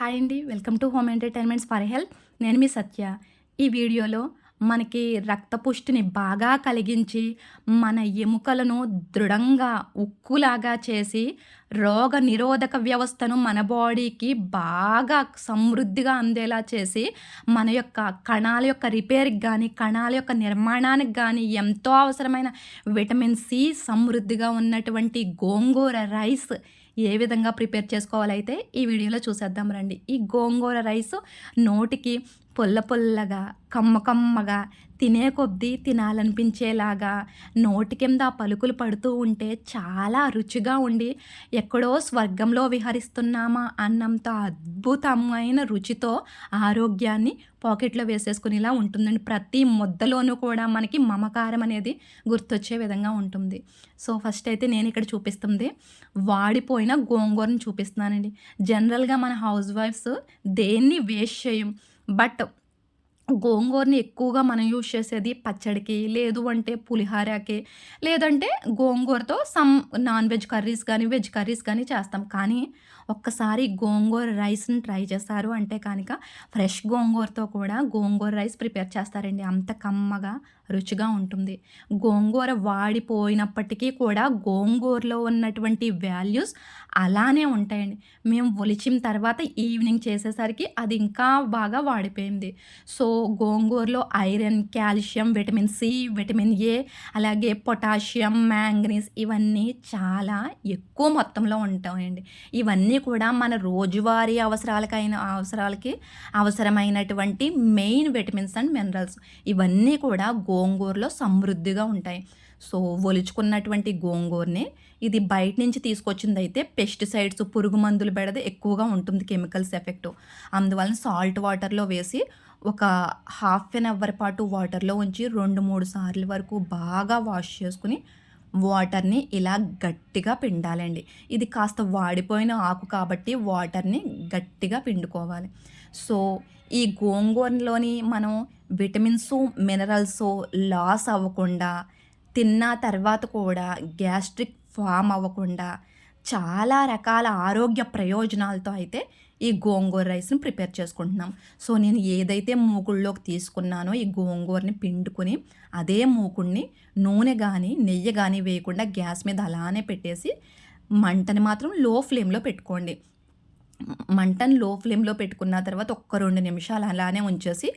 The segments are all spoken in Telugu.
హాయ్ అండి. Welcome to home entertainments for health నేను మీ సత్య. ఈ వీడియోలో మనకి రక్తపుష్టిని బాగా కలిగించి మన ఎముకలను దృఢంగా ఉక్కులాగా చేసి రోగ నిరోధక వ్యవస్థను మన బాడీకి బాగా సమృద్ధిగా అందేలా చేసి మన యొక్క కణాల యొక్క రిపేర్కి కానీ కణాల యొక్క నిర్మాణానికి కానీ ఎంతో అవసరమైన విటమిన్ సి సమృద్ధిగా ఉన్నటువంటి గోంగూర రైస్ ఏ విధంగా ప్రిపేర్ చేసుకోవాలైతే ఈ వీడియోలో చూసేద్దాం రండి. ఈ గోంగూర రైస్ నోటికి పుల్ల పుల్లగా కమ్మ కమ్మగా తినే కొద్దీ తినాలనిపించేలాగా నోటి కింద పలుకులు పడుతూ ఉంటే చాలా రుచిగా ఉండి ఎక్కడో స్వర్గంలో విహరిస్తున్నామా అన్నంత అద్భుతమైన రుచితో ఆరోగ్యాన్ని పాకెట్లో వేసేసుకునేలా ఉంటుందండి. ప్రతి ముద్దలోనూ కూడా మనకి మమకారం అనేది గుర్తొచ్చే విధంగా ఉంటుంది. సో ఫస్ట్ అయితే నేను ఇక్కడ చూపిస్తుంది. వాడిపోయిన గోంగూరను చూపిస్తున్నానండి. జనరల్గా మన హౌస్ వైఫ్స్ దేన్ని వేస్ట్ చేయం బట్ గోంగూరని ఎక్కువగా మనం యూజ్ చేసేది పచ్చడికి లేదు అంటే పులిహారకి లేదంటే గోంగూరతో సమ్ నాన్ వెజ్ కర్రీస్ కానీ వెజ్ కర్రీస్ కానీ చేస్తాం. కానీ ఒక్కసారి గోంగూర రైస్ని ట్రై చేస్తారు అంటే కనుక ఫ్రెష్ గోంగూరతో కూడా గోంగూర రైస్ ప్రిపేర్ చేస్తారండి. అంత కమ్మగా రుచిగా ఉంటుంది. గోంగూర వాడిపోయినప్పటికీ కూడా గోంగూరలో ఉన్నటువంటి వాల్యూస్ అలానే ఉంటాయండి. మేము ఒలిచిన తర్వాత ఈవినింగ్ చేసేసరికి అది ఇంకా బాగా వాడిపోయింది. సో గోంగూరలో iron calcium vitamin C vitamin A అలాగే పొటాషియం మ్యాంగనీస్ ఇవన్నీ చాలా ఎక్కువ మొత్తంలో ఉంటాయండి. ఇవన్నీ కూడా మన రోజువారీ అవసరాలకైన అవసరాలకి అవసరమైనటువంటి మెయిన్ విటమిన్స్ అండ్ మినరల్స్. ఇవన్నీ కూడా గోంగూరలో సమృద్ధిగా ఉంటాయి. సో ఒలుచుకున్నటువంటి గోంగూరని ఇది బయట నుంచి తీసుకొచ్చింది అయితే పెస్టిసైడ్స్ పురుగు మందులు పెడద ఎక్కువగా ఉంటుంది కెమికల్స్ ఎఫెక్ట్. అందువలన సాల్ట్ వాటర్లో వేసి ఒక హాఫ్ అన్ అవర్ పాటు వాటర్లో ఉంచి రెండు మూడు సార్లు వరకు బాగా వాష్ చేసుకుని వాటర్ని ఇలా గట్టిగా పిండాలండి. ఇది కాస్త వాడిపోయిన ఆకు కాబట్టి వాటర్ని గట్టిగా పిండుకోవాలి. సో ఈ గోంగూరలోని మనం విటమిన్స్ మినరల్స్ లాస్ అవ్వకుండా తిన్న తర్వాత కూడా గ్యాస్ట్రిక్ ఫామ్ అవ్వకుండా చాలా రకాల ఆరోగ్య ప్రయోజనాలతో అయితే ఈ గోంగూర రైస్ని ప్రిపేర్ చేసుకుంటున్నాం. సో నేను ఏదైతే మూకుళ్ళలోకి తీసుకున్నానో ఈ గోంగూరని పిండుకొని అదే మూకుడిని నూనె కానీ నెయ్యి కానీ వేయకుండా గ్యాస్ మీద అలానే పెట్టేసి మంటని మాత్రం లో ఫ్లేమ్లో పెట్టుకోండి. మంటను లో ఫ్లేమ్లో పెట్టుకున్న తర్వాత ఒక్క రెండు నిమిషాలు అలానే ఉంచేసి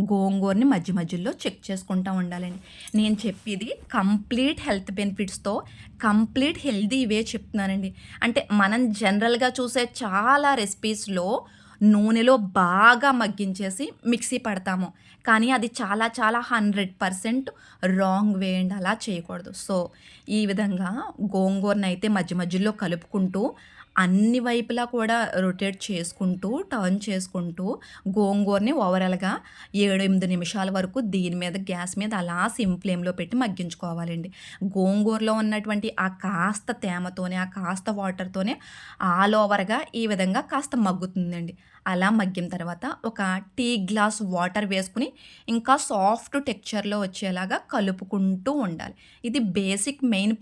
గోంగూరని మధ్య మధ్యలో చెక్ చేసుకుంటూ ఉండాలండి. నేను చెప్పేది కంప్లీట్ హెల్త్ బెనిఫిట్స్తో కంప్లీట్ హెల్దీ ఇవే చెప్తున్నానండి. అంటే మనం జనరల్గా చూసే చాలా రెసిపీస్లో నూనెలో బాగా మగ్గించేసి మిక్సీ పడతాము. కానీ అది చాలా చాలా hundred percent wrong way and అలా చేయకూడదు. సో ఈ విధంగా గోంగూరని అయితే మధ్య మధ్యలో కలుపుకుంటూ అన్ని వైపులా కూడా రొటేట్ చేసుకుంటూ టర్న్ చేసుకుంటూ గోంగూరని ఓవరాల్గా ఏడు ఎనిమిది నిమిషాల వరకు దీని మీద గ్యాస్ మీద అలా సిమ్ ఫ్లేమ్లో పెట్టి మగ్గించుకోవాలండి. గోంగూరలో ఉన్నటువంటి ఆ కాస్త తేమతోనే ఆ కాస్త వాటర్తోనే ఆల్ ఓవర్గా ఈ విధంగా కాస్త మగ్గుతుందండి. అలా మగ్గిన తర్వాత ఒక టీ గ్లాస్ వాటర్ వేసుకుని ఇంకా సాఫ్ట్ టెక్చర్లో వచ్చేలాగా కలుపుకుంటూ ఉండాలి. ఇది బేసిక్ మెయిన్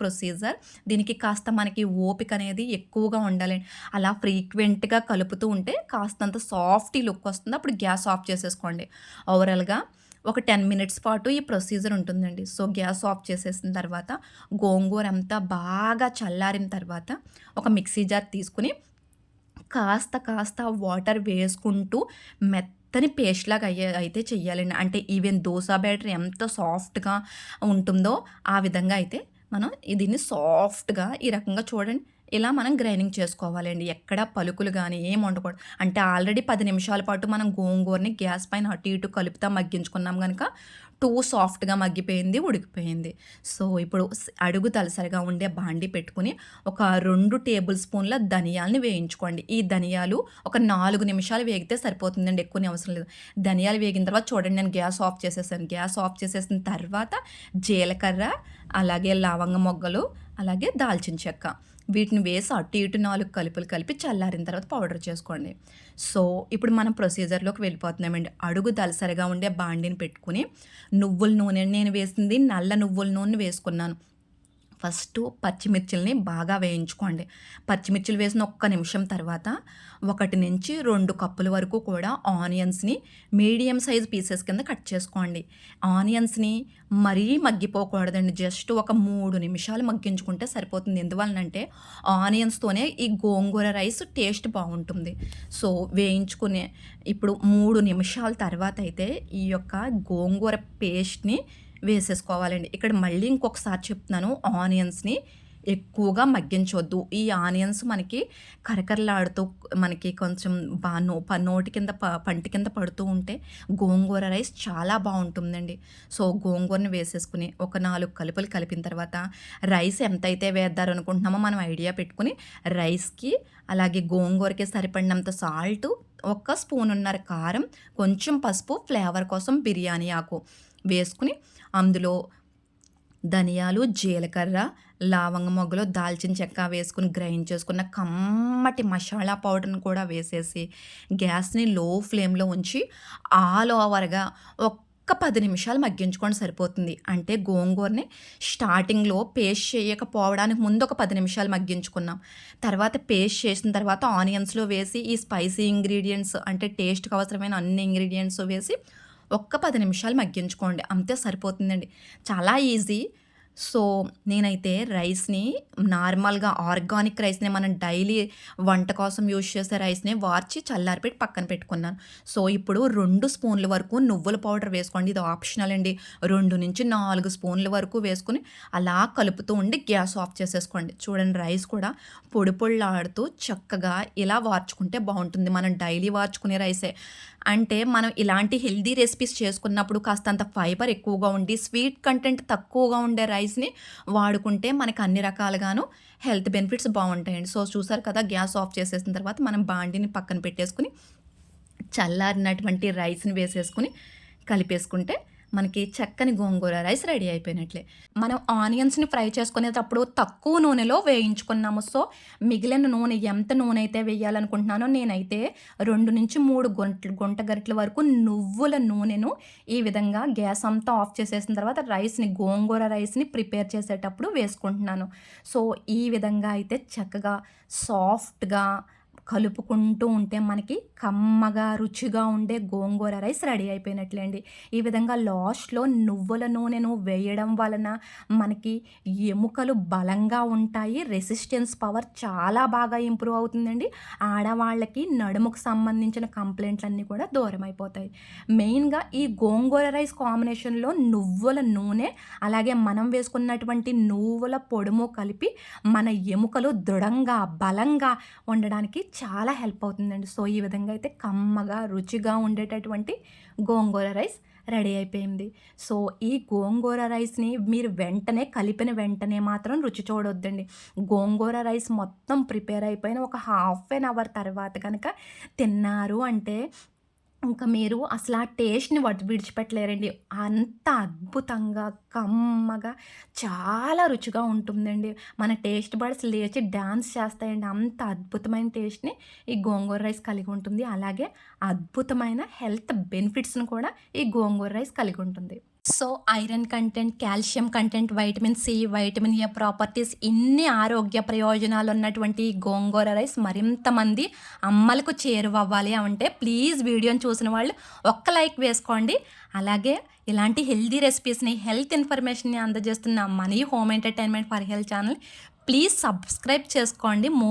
ప్రొసీజర్. దీనికి కాస్త మనకి ఓపిక అనేది ఎక్కువగా ఉండాలి. అలా ఫ్రీక్వెంట్గా కలుపుతూ ఉంటే కాస్తంత సాఫ్టీ లుక్ వస్తుంది. అప్పుడు గ్యాస్ ఆఫ్ చేసేసుకోండి. ఓవరాల్గా ఒక టెన్ మినిట్స్ పాటు ఈ ప్రొసీజర్ ఉంటుందండి. సో గ్యాస్ ఆఫ్ చేసేసిన తర్వాత గోంగూర అంతా బాగా చల్లారిన తర్వాత ఒక మిక్సీ జార్ తీసుకుని కాస్త కాస్త వాటర్ వేసుకుంటూ మెత్తని పేస్ట్ లాగా అయ్యే అయితే చెయ్యాలండి. అంటే ఈవెన్ దోశ బ్యాటర్ ఎంత సాఫ్ట్గా ఉంటుందో ఆ విధంగా అయితే మనం దీన్ని సాఫ్ట్గా ఈ రకంగా చూడండి. ఇలా మనం గ్రైండింగ్ చేసుకోవాలండి. ఎక్కడ పలుకులు కానీ ఏం వండకూడదు. అంటే ఆల్రెడీ పది నిమిషాల పాటు మనం గోంగూరని గ్యాస్ పైన అటు ఇటు కలుపుతా మగ్గించుకున్నాం కనుక టూ సాఫ్ట్గా మగ్గిపోయింది ఉడికిపోయింది. సో ఇప్పుడు అడుగు తలసరిగా ఉండే బాండి పెట్టుకుని ఒక రెండు టేబుల్ స్పూన్ల ధనియాలని వేయించుకోండి. ఈ ధనియాలు ఒక నాలుగు నిమిషాలు వేగితే సరిపోతుందండి ఎక్కువ అవసరం లేదు. ధనియాలు వేగిన తర్వాత చూడండి నేను గ్యాస్ ఆఫ్ చేసేసాను. గ్యాస్ ఆఫ్ చేసేసిన తర్వాత జీలకర్ర అలాగే లవంగ మొగ్గలు అలాగే దాల్చిన చెక్క. వీటిని వేసి అటు ఇటు నాలుగు కలుపులు కలిపి చల్లారిన తర్వాత పౌడర్ చేసుకోండి. సో ఇప్పుడు మనం ప్రొసీజర్లోకి వెళ్ళిపోతున్నామండి అడుగు దలసరిగా ఉండే బాండిని పెట్టుకుని నువ్వుల నూనె నేను వేసింది నల్ల నువ్వుల నూనె వేసుకున్నాను. ఫస్ట్ పచ్చిమిర్చిల్ని బాగా వేయించుకోండి. పచ్చిమిర్చిలు వేసిన ఒక్క నిమిషం తర్వాత ఒకటి నుంచి రెండు కప్పుల వరకు కూడా ఆనియన్స్ని మీడియం సైజ్ పీసెస్ కింద కట్ చేసుకోండి. ఆనియన్స్ని మరీ మగ్గిపోకూడదండి. జస్ట్ ఒక మూడు నిమిషాలు మగ్గించుకుంటే సరిపోతుంది. ఎందువలనంటే ఆనియన్స్తోనే ఈ గోంగూర రైస్ టేస్ట్ బాగుంటుంది. సో వేయించుకునే ఇప్పుడు మూడు నిమిషాల తర్వాత అయితే ఈ యొక్క గోంగూర పేస్ట్ని వేసేసుకోవాలండి. ఇక్కడ మళ్ళీ ఇంకొకసారి చెప్తున్నాను ఆనియన్స్ని ఎక్కువగా మగ్గించవద్దు ఈ ఆనియన్స్ మనకి కరకరలాడుతూ మనకి కొంచెం బా నో ప నోటి కింద ప పంటి కింద పడుతూ ఉంటే గోంగూర రైస్ చాలా బాగుంటుందండి. సో గోంగూరని వేసేసుకుని ఒక నాలుగు కలుపులు కలిపిన తర్వాత రైస్ ఎంతైతే వేద్దారనుకుంటున్నామో మనం ఐడియా పెట్టుకుని రైస్కి అలాగే గోంగూరకి సరిపడినంత సాల్ట్ ఒక స్పూన్ ఉన్నర కారం కొంచెం పసుపు ఫ్లేవర్ కోసం బిర్యానీ ఆకు. వేసుకుని అందులో ధనియాలు జీలకర్ర లావంగ మొగ్గలు దాల్చిన చెక్క వేసుకుని గ్రైండ్ చేసుకున్న కమ్మటి మసాలా పౌడర్ని కూడా వేసేసి గ్యాస్ని లో ఫ్లేమ్లో ఉంచి ఆల్ ఓవర్గా ఒక్క పది నిమిషాలు మగ్గించుకోండి సరిపోతుంది. అంటే గోంగూరని స్టార్టింగ్లో పేస్ట్ చేయకపోవడానికి ముందు ఒక పది నిమిషాలు మగ్గించుకున్నాం. తర్వాత పేస్ట్ చేసిన తర్వాత ఆనియన్స్లో వేసి ఈ స్పైసీ ఇంగ్రీడియంట్స్ అంటే టేస్ట్కి అవసరమైన అన్ని ఇంగ్రీడియంట్స్ వేసి ఒక్క పది నిమిషాలు మగ్గించుకోండి. అంతే సరిపోతుందండి. చాలా ఈజీ. సో నేనైతే రైస్ని నార్మల్గా ఆర్గానిక్ రైస్ని మనం డైలీ వంట కోసం యూజ్ చేసే రైస్ని వార్చి చల్లారిపెట్టి పక్కన పెట్టుకున్నాను. సో ఇప్పుడు రెండు స్పూన్ల వరకు నువ్వుల పౌడర్ వేసుకోండి. ఇది ఆప్షనల్ అండి. రెండు నుంచి నాలుగు స్పూన్ల వరకు వేసుకుని అలా కలుపుతూ ఉండి గ్యాస్ ఆఫ్ చేసేసుకోండి. చూడండి రైస్ కూడా పొడి పొళ్ళాడుతూ చక్కగా ఇలా వార్చుకుంటే బాగుంటుంది. మనం డైలీ వార్చుకునే రైసే. అంటే మనం ఇలాంటి హెల్దీ రెసిపీస్ చేసుకున్నప్పుడు కాస్తంత ఫైబర్ ఎక్కువగా ఉండి స్వీట్ కంటెంట్ తక్కువగా ఉండే రైస్ రైస్ని వాడుకుంటే మనకు అన్ని రకాలుగాను హెల్త్ బెనిఫిట్స్ బాగుంటాయండి. సో చూసారు కదా గ్యాస్ ఆఫ్ చేసేసిన తర్వాత మనం బాండిని పక్కన పెట్టేసుకుని చల్లారినటువంటి రైస్ని వేసేసుకుని కలిపేసుకుంటే మనకి చక్కని గోంగూర రైస్ రెడీ అయిపోయినట్లే. మనం ఆనియన్స్ని ఫ్రై చేసుకునేటప్పుడు తక్కువ నూనెలో వేయించుకున్నాము. సో మిగిలిన నూనె ఎంత నూనె అయితే వేయాలనుకుంటున్నానో నేనైతే రెండు నుంచి మూడు గుంటలు గుంట గరిటల వరకు నువ్వుల నూనెను ఈ విధంగా గ్యాస్ అంతా ఆఫ్ చేసేసిన తర్వాత రైస్ని గోంగూర రైస్ని ప్రిపేర్ చేసేటప్పుడు వేసుకుంటున్నాను. సో ఈ విధంగా అయితే చక్కగా సాఫ్ట్గా కలుపుకుంటూ ఉంటే మనకి కమ్మగా రుచిగా ఉండే గోంగూర రైస్ రెడీ అయిపోయినట్లేండి ఈ విధంగా లాస్ట్లో నువ్వుల నూనెను వేయడం వలన మనకి ఎముకలు బలంగా ఉంటాయి రెసిస్టెన్స్ పవర్ చాలా బాగా ఇంప్రూవ్ అవుతుందండి. ఆడవాళ్ళకి నడుముకు సంబంధించిన కంప్లైంట్లన్నీ కూడా దూరం అయిపోతాయి. మెయిన్గా ఈ గోంగూర రైస్ కాంబినేషన్లో నువ్వుల నూనె అలాగే మనం వేసుకున్నటువంటి నువ్వుల పొడుము కలిపి మన ఎముకలు దృఢంగా బలంగా ఉండడానికి చాలా హెల్ప్ అవుతుందండి. సో ఈ విధంగా అయితే కమ్మగా రుచిగా ఉండేటటువంటి గోంగూర రైస్ రెడీ అయిపోయింది. సో ఈ గోంగూర రైస్ని మీరు వెంటనే కలిపిన వెంటనే మాత్రం రుచి చూడొద్దండి. గోంగూర రైస్ మొత్తం ప్రిపేర్ అయిపోయిన ఒక హాఫ్ అన్ అవర్ తర్వాత కనుక తిన్నారు అంటే ఇంకా మీరు అసలు ఆ టేస్ట్ని వడ్ విడిచిపెట్టలేరండి. అంత అద్భుతంగా కమ్మగా చాలా రుచిగా ఉంటుందండి. మన టేస్ట్ బడ్స్ లేచి డ్యాన్స్ చేస్తాయండి. అంత అద్భుతమైన టేస్ట్ని ఈ గోంగూర రైస్ కలిగి ఉంటుంది. అలాగే అద్భుతమైన హెల్త్ బెనిఫిట్స్ని కూడా ఈ గోంగూర రైస్ కలిగి ఉంటుంది. So iron content calcium content vitamin C vitamin A properties ఇన్ని ఆరోగ్య ప్రయోజనాలు ఉన్నటువంటి గోంగూర రైస్ మరింత మంది అమ్మలకు చేరువవ్వాలి అంటే ప్లీజ్ వీడియోని చూసిన వాళ్ళు ఒక్క లైక్ వేసుకోండి. అలాగే ఇలాంటి హెల్దీ రెసిపీస్ని హెల్త్ ఇన్ఫర్మేషన్ని అందజేస్తున్న money home entertainment for health channel please subscribe చేసుకోండి. మో